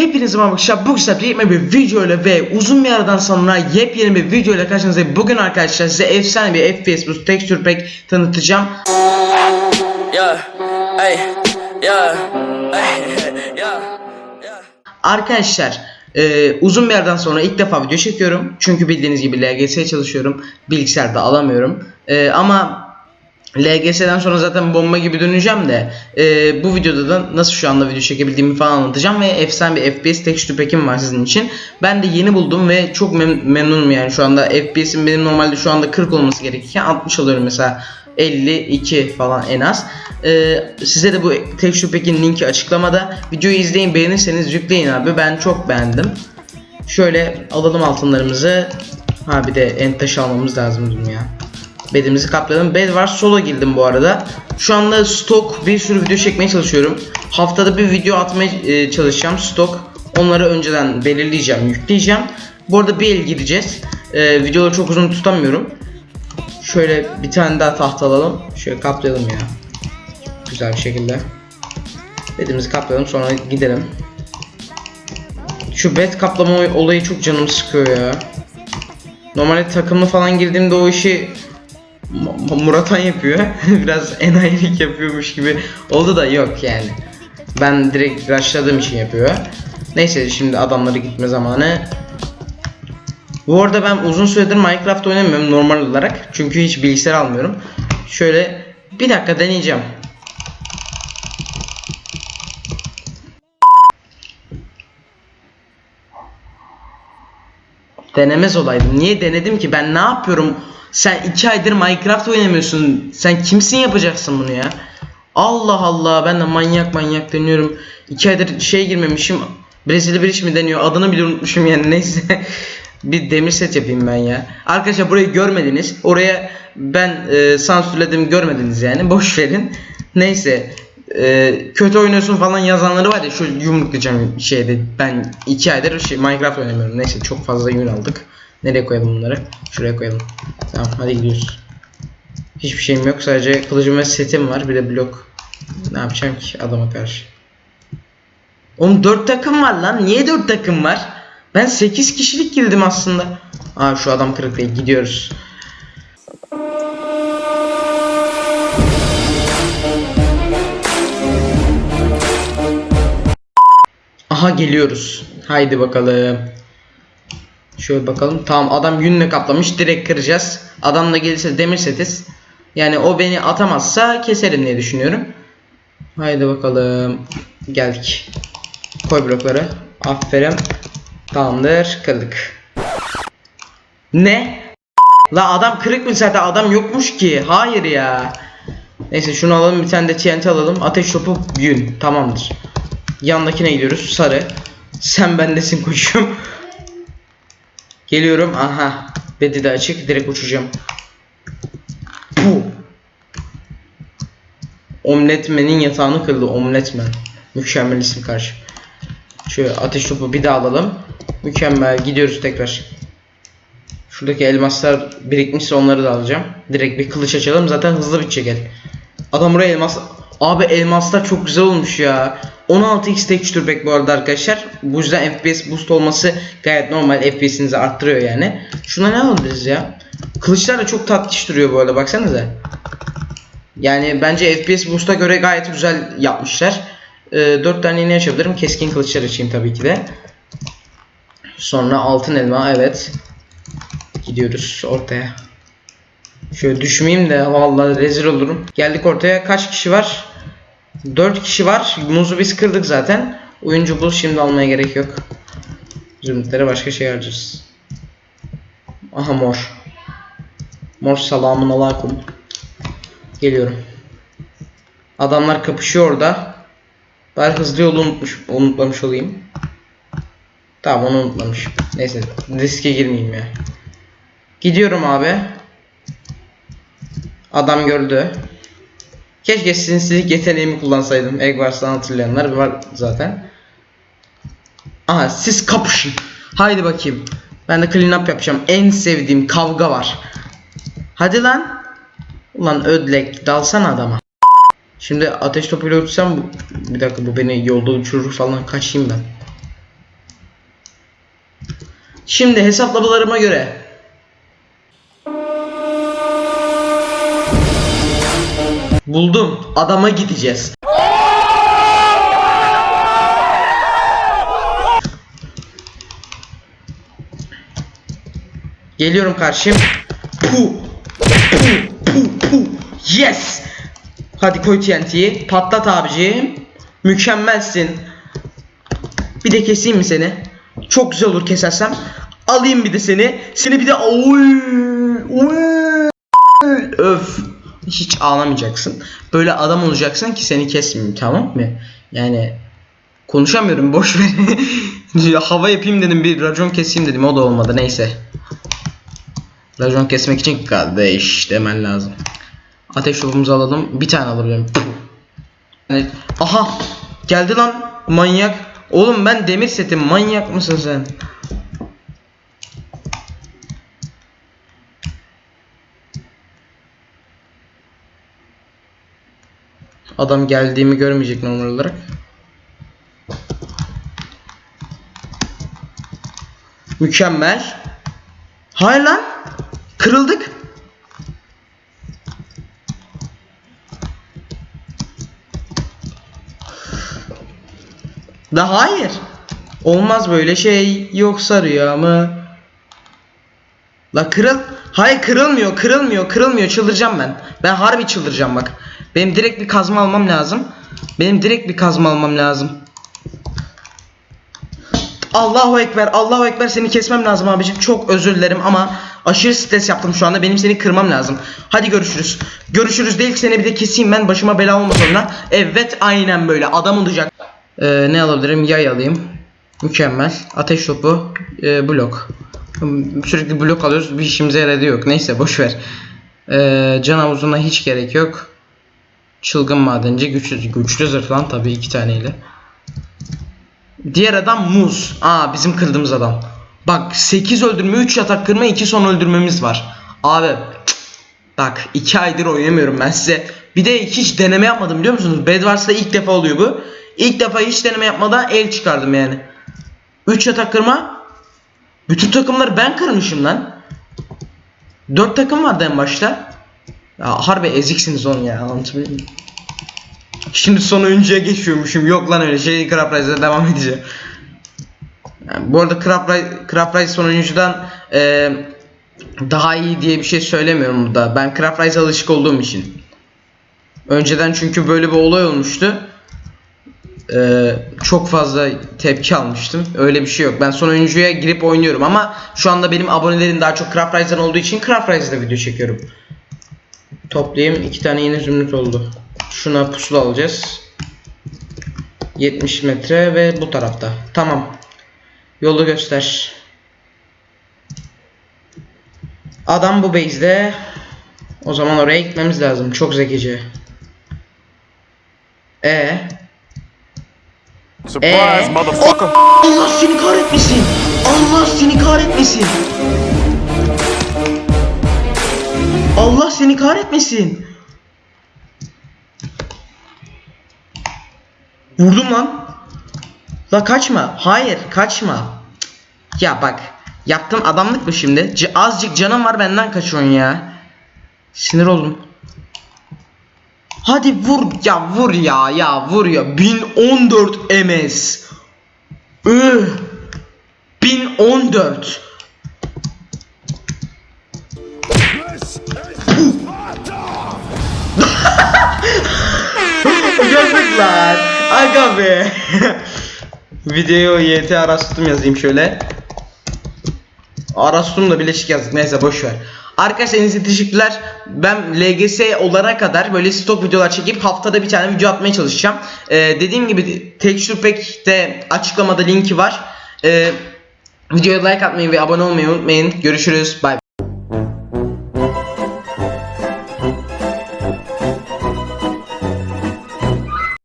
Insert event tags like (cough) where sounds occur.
Hepinize merhaba arkadaşlar. Bugün size yepyeni bir video ile ve uzun bir aradan sonra yepyeni bir video ile karşınızdayım. Bugün arkadaşlar size efsane bir FPS Boost Texture Pack tanıtacağım. Yeah, hey, yeah, hey, yeah, yeah. Arkadaşlar e, uzun bir aradan sonra ilk defa video çekiyorum. Çünkü bildiğiniz gibi LGS'ye çalışıyorum. Bilgisayarda alamıyorum. E, ama LGS'den sonra zaten bomba gibi döneceğim de e, bu videoda da nasıl şu anda video çekebildiğimi falan anlatacağım ve efsane bir FPS texture pack'im var sizin için. Ben de yeni buldum ve çok mem- memnunum yani şu anda FPS'im benim normalde şu anda 40 olması gerekirken 60 alıyorum mesela 52 falan en az. E, size de bu texture pack'in linki açıklamada. Videoyu izleyin beğenirseniz yükleyin abi ben çok beğendim. Şöyle alalım altınlarımızı. Ha bir de en taşı almamız lazım ya. Bedimizi kapladım. Bed var. Solo girdim bu arada. Şu anda stok bir sürü video çekmeye çalışıyorum. Haftada bir video atmaya e, çalışacağım. Stok. Onları önceden belirleyeceğim, yükleyeceğim. Bu arada bir el gideceğiz. E, videoları çok uzun tutamıyorum. Şöyle bir tane daha tahta alalım. Şöyle kaplayalım ya. Güzel bir şekilde. Bedimizi kaplayalım sonra gidelim. Şu bed kaplama olayı çok canımı sıkıyor ya. Normalde takımlı falan girdiğimde o işi Muratan yapıyor. (laughs) Biraz enayilik yapıyormuş gibi oldu da yok yani. Ben direkt rushladığım için yapıyor. Neyse şimdi adamları gitme zamanı. Bu arada ben uzun süredir Minecraft oynamıyorum normal olarak. Çünkü hiç bilgisayar almıyorum. Şöyle bir dakika deneyeceğim. Denemez olaydım. Niye denedim ki? Ben ne yapıyorum? Sen iki aydır Minecraft oynamıyorsun. Sen kimsin yapacaksın bunu ya? Allah Allah ben de manyak manyak deniyorum. İki aydır şey girmemişim. Brezilya bir iş mi deniyor? Adını bile unutmuşum yani (laughs) neyse. bir demir set yapayım ben ya. Arkadaşlar burayı görmediniz. Oraya ben e, sansürledim görmediniz yani. Boş verin. Neyse. E, kötü oynuyorsun falan yazanları var ya şu yumruklayacağım şeyde. Ben iki aydır şey, Minecraft oynamıyorum. Neyse çok fazla yün aldık. Nereye koyalım bunları? Şuraya koyalım. Tamam hadi gidiyoruz. Hiçbir şeyim yok. Sadece kılıcım ve setim var. Bir de blok. Ne yapacağım ki adama karşı? Oğlum 4 takım var lan. Niye 4 takım var? Ben 8 kişilik girdim aslında. Aa şu adam kırık değil. Gidiyoruz. Aha geliyoruz. Haydi bakalım. Şöyle bakalım. Tamam adam yünle kaplamış. Direkt kıracağız. Adam da gelirse demir setiz. Yani o beni atamazsa keserim diye düşünüyorum. Haydi bakalım. Geldik. Koy blokları. Aferin. Tamamdır. Kırdık. Ne? La adam kırık mı zaten adam yokmuş ki. Hayır ya. Neyse şunu alalım bir tane de TNT alalım. Ateş topu yün. Tamamdır. Yandakine gidiyoruz. Sarı. Sen bendesin koşum. Geliyorum. Aha. Bedi de açık. Direkt uçacağım. Bu. Omletmen'in yatağını kırdı. Omletmen. Mükemmel isim karşı. Şöyle ateş topu bir daha alalım. Mükemmel. Gidiyoruz tekrar. Şuradaki elmaslar birikmişse onları da alacağım. Direkt bir kılıç açalım. Zaten hızlı bitecek el. Adam buraya elmas... Abi elmaslar çok güzel olmuş ya. 16x texture pack bu arada arkadaşlar. Bu yüzden FPS boost olması gayet normal. FPS'inizi arttırıyor yani. Şuna ne alabiliriz ya? Kılıçlar da çok tatlış duruyor bu arada baksanıza. Yani bence FPS boost'a göre gayet güzel yapmışlar. Ee, 4 tane yine açabilirim. Keskin kılıçlar açayım tabii ki de. Sonra altın elma evet. Gidiyoruz ortaya. Şöyle düşmeyeyim de vallahi rezil olurum. Geldik ortaya. Kaç kişi var? 4 kişi var. Muzu biz kırdık zaten. Oyuncu bul şimdi almaya gerek yok. Zümrütlere başka şey harcarız. Aha mor. Mor selamun aleyküm. Geliyorum. Adamlar kapışıyor orada. Ben hızlı yolu unutmuş, unutmamış olayım. Tamam onu unutmamış. Neyse riske girmeyeyim ya. Gidiyorum abi. Adam gördü. Keşke sinsilik yeteneğimi kullansaydım. Eggwars'tan hatırlayanlar var zaten. Aha siz kapışın. Haydi bakayım. Ben de clean up yapacağım. En sevdiğim kavga var. Hadi lan. Ulan ödlek dalsana adama. Şimdi ateş topuyla uçsam bir dakika bu beni yolda uçurur falan kaçayım ben. Şimdi hesaplamalarıma göre Buldum. Adama gideceğiz. Geliyorum karşım. Pu. Pu. Pu. Pu. Yes. Hadi koy TNT'yi. Patlat abiciğim. Mükemmelsin. Bir de keseyim mi seni? Çok güzel olur kesersem. Alayım bir de seni. Seni bir de oy. Oy. Öf. Hiç ağlamayacaksın. Böyle adam olacaksın ki seni kesmeyeyim tamam mı? Yani konuşamıyorum boş ver. (laughs) Hava yapayım dedim bir racon keseyim dedim o da olmadı neyse. Racon kesmek için kardeş demen lazım. Ateş topumuzu alalım. Bir tane alabilirim. Yani, aha geldi lan manyak. Oğlum ben demir setim manyak mısın sen? Adam geldiğimi görmeyecek normal olarak. Mükemmel. Hayır lan. Kırıldık. Da hayır. Olmaz böyle şey. Yoksa rüya mı? La kırıl. Hayır kırılmıyor, kırılmıyor, kırılmıyor. Çıldıracağım ben. Ben harbi çıldıracağım bak. Benim direkt bir kazma almam lazım. Benim direkt bir kazma almam lazım. Allahu ekber, Allahu ekber seni kesmem lazım abicim. Çok özür dilerim ama aşırı stres yaptım şu anda. Benim seni kırmam lazım. Hadi görüşürüz. Görüşürüz değil seni bir de keseyim ben başıma bela olma sonra. Evet aynen böyle adam olacak. Ee, ne alabilirim? Yay alayım. Mükemmel. Ateş topu. Ee, blok. Hmm, Sürekli blok alıyoruz. Bir işimize yaradı yok. Neyse boş ver. Ee, can havuzuna hiç gerek yok. Çılgın madenci güçlü, güçlü zırh lan tabii iki taneyle. Diğer adam muz. Aa bizim kırdığımız adam. Bak 8 öldürme 3 yatak kırma 2 son öldürmemiz var. Abi bak 2 aydır oynamıyorum ben size. Bir de hiç deneme yapmadım biliyor musunuz? Bedwars'ta ilk defa oluyor bu. İlk defa hiç deneme yapmadan el çıkardım yani. 3 yatak kırma. Bütün takımları ben kırmışım lan. 4 takım vardı en başta. Ya harbi eziksiniz onu ya anlatabiliyor muyum? Şimdi son oyuncuya geçiyormuşum. Yok lan öyle şey Craft Rise'e devam edeceğim. Yani bu arada Craft Rise, Craft Rise son oyuncudan e, daha iyi diye bir şey söylemiyorum burada. Ben Craft Rise'e alışık olduğum için. Önceden çünkü böyle bir olay olmuştu. E, çok fazla tepki almıştım. Öyle bir şey yok. Ben son oyuncuya girip oynuyorum ama şu anda benim abonelerim daha çok Craft Rise'dan olduğu için Craft Rise'da video çekiyorum. Toplayayım. iki tane yeni zümrüt oldu. Şuna pusula alacağız. 70 metre ve bu tarafta. Tamam. Yolu göster. Adam bu base'de. O zaman oraya gitmemiz lazım. Çok zekice. E Surprise, Ee? motherfucker. Allah seni kahretmesin. Allah seni kahretmesin. Allah seni kahretmesin. Vurdum lan. La kaçma. Hayır kaçma. Ya bak. Yaptığın adamlık mı şimdi? C- azıcık canım var benden kaçıyorsun ya. Sinir oldum. Hadi vur ya vur ya ya vur ya 1014 ms. Üh. 1014. Yazıklar. Aga be. Videoyu YT Arastum yazayım şöyle. Arastum da bileşik yazdık. Neyse boş ver. Arkadaşlar size teşekkürler. Ben LGS olana kadar böyle stok videolar çekip haftada bir tane video atmaya çalışacağım. Ee, dediğim gibi Texture Pack'te açıklamada linki var. Ee, videoya like atmayı ve abone olmayı unutmayın. Görüşürüz. Bay bay.